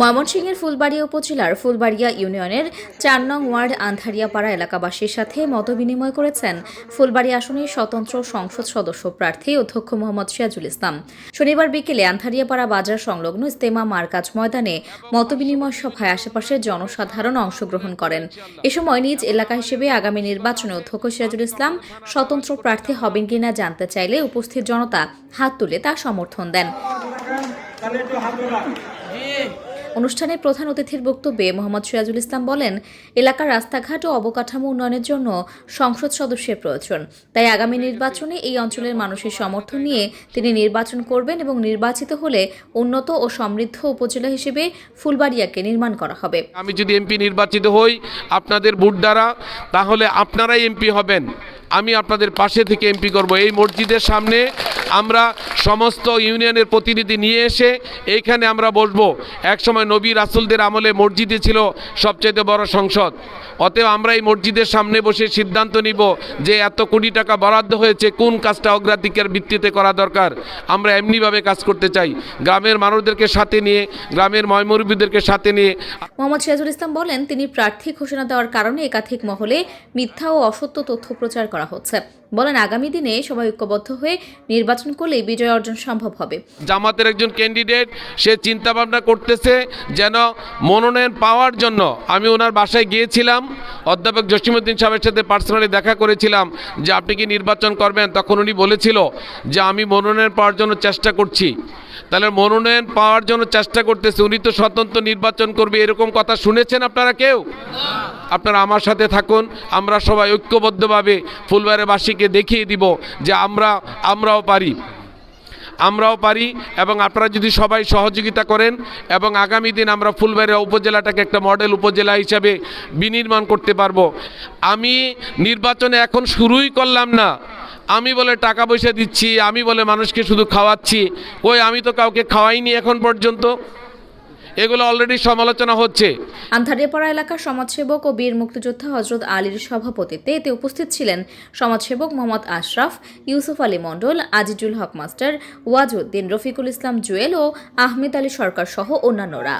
ময়মনসিংহের ফুলবাড়িয়া উপজেলার ফুলবাড়িয়া ইউনিয়নের চার নং ওয়ার্ড আন্ধারিয়াপাড়া এলাকাবাসীর সাথে মতবিনিময় করেছেন ফুলবাড়ি আসনের স্বতন্ত্র সংসদ সদস্য প্রার্থী অধ্যক্ষ মোহাম্মদ সিরাজুল ইসলাম। শনিবার বিকেলে আন্ধারিয়াপাড়া বাজার সংলগ্ন ইস্তেমা মার্কাজ ময়দানে মতবিনিময় সভায় আশেপাশের জনসাধারণ অংশগ্রহণ করেন। এ সময় নিজ এলাকা হিসেবে আগামী নির্বাচনে অধ্যক্ষ সিরাজুল ইসলাম স্বতন্ত্র প্রার্থী হবেন কিনা জানতে চাইলে উপস্থিত জনতা হাত তুলে তা সমর্থন দেন। অনুষ্ঠানে প্রধান অতিথির বক্তব্যে মোহাম্মদ সিরাজুল ইসলাম বলেন এলাকার রাস্তাঘাট ও অবকাঠামো উন্নয়নের জন্য সংসদ সদস্যের প্রয়োজন। তাই আগামী নির্বাচনে এই অঞ্চলের মানুষের সমর্থন নিয়ে তিনি নির্বাচন করবেন এবং নির্বাচিত হলে উন্নত ও সমৃদ্ধ উপজেলা হিসেবে ফুলবাড়িয়াকে নির্মাণ করা হবে। আমি যদি এমপি নির্বাচিত হই আপনাদের ভোট দ্বারা তাহলে আপনারাই এমপি হবেন। আমি আপনাদের পাশে থেকে এমপি করব। এই মসজিদের সামনে আমরা সমস্ত ইউনিয়নের প্রতিনিধি নিয়ে এসে এইখানে আমরা বসবো। একসময় নবী রাসুলদের আমলে মসজিদে ছিল সবচেয়ে বড় সংসদ। অতএব আমরা এই মসজিদের সামনে বসে সিদ্ধান্ত নিব যে এত কোটি টাকা বরাদ্দ হয়েছে, কোন কাজটা অগ্রাধিকার ভিত্তিতে করা দরকার? আমরা এমনিভাবে কাজ করতে চাই। গ্রামের মানুষদেরকে সাথে নিয়ে, গ্রামের ময়মুরব্বীদেরকে সাথে নিয়ে মোহাম্মদ সিরাজুল ইসলাম বলেন, তিনি প্রার্থী ঘোষণা দেওয়ার কারণে একাধিক মহলে মিথ্যা ও অসত্য তথ্য প্রচার করা হচ্ছে। বলেন, আগামী দিনে সবাই ঐক্যবদ্ধ হয়ে নির্বাচন করলেই বিজয় অর্জন সম্ভব হবে। জামাতের একজন ক্যান্ডিডেট, সে চিন্তা ভাবনা করতেছে যেন মনোনয়ন পাওয়ার জন্য আমি ওনার বাসায় গিয়েছিলাম, অধ্যাপক জসিমুদ্দিন সাহেবের সাথে পার্সোনালি দেখা করেছিলাম যে আপনি কি নির্বাচন করবেন? তখন উনি বলেছিল যে আমি মনোনয়ন পাওয়ার জন্য চেষ্টা করছি। তাহলে মনোনয়ন পাওয়ার জন্য চেষ্টা করতেছে, উনি তো স্বতন্ত্র নির্বাচন করবে, এরকম কথা শুনেছেন আপনারা কেউ? আপনারা আমার সাথে থাকুন, আমরা সবাই ঐক্যবদ্ধভাবে ফুলবাড়িবাসীকে দেখিয়ে দিব যে আমরা, আমরাও পারি। আমরাও পারি এবং আপনারা যদি সবাই সহযোগিতা করেন এবং আগামী দিন আমরা ফুলবাড়িয়া উপজেলাটাকে একটা মডেল উপজেলা হিসাবে বিনির্মাণ করতে পারব। আমি নির্বাচনে এখন শুরুই করলাম না। আমি বলে টাকা পয়সা দিচ্ছি, আমি বলে মানুষকে শুধু খাওয়াচ্ছি। ওই আমি তো কাউকে খাওয়াইনি এখন পর্যন্ত। এগুলো অলরেডি সমালোচনা হচ্ছে। আন্ধারিয়াপাড়া এলাকার সমাজসেবক ও বীর মুক্তিযোদ্ধা হজরত আলীর সভাপতিত্বে এতে উপস্থিত ছিলেন সমাজসেবক মোহাম্মদ আশরাফ ইউসুফ আলী মণ্ডল আজিজুল হক মাস্টার ওয়াজউদ্দিন রফিকুল ইসলাম জুয়েল ও আহমেদ আলী সরকার সহ অন্যান্যরা।